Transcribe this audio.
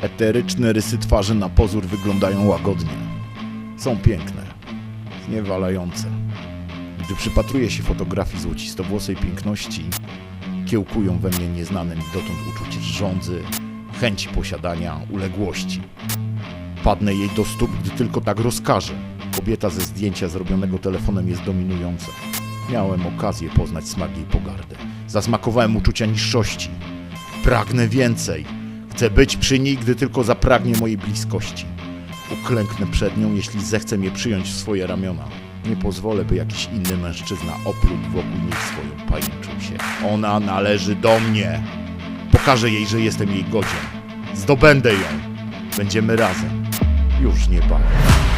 Eteryczne rysy twarzy na pozór wyglądają łagodnie. Są piękne, zniewalające. Gdy przypatruję się fotografii złocistowłosej piękności, kiełkują we mnie nieznane mi dotąd uczucie żądzy, chęci posiadania, uległości. Padnę jej do stóp, gdy tylko tak rozkaże. Kobieta ze zdjęcia zrobionego telefonem jest dominująca. Miałem okazję poznać smak jej pogardy. Zasmakowałem uczucia niższości. Pragnę więcej. Chcę być przy niej, gdy tylko zapragnie mojej bliskości. Uklęknę przed nią, jeśli zechce mnie przyjąć w swoje ramiona. Nie pozwolę, by jakiś inny mężczyzna opluł wokół niej swoją pajęczą się. Ona należy do mnie. Pokażę jej, że jestem jej godzien. Zdobędę ją. Będziemy razem. Już niebawem.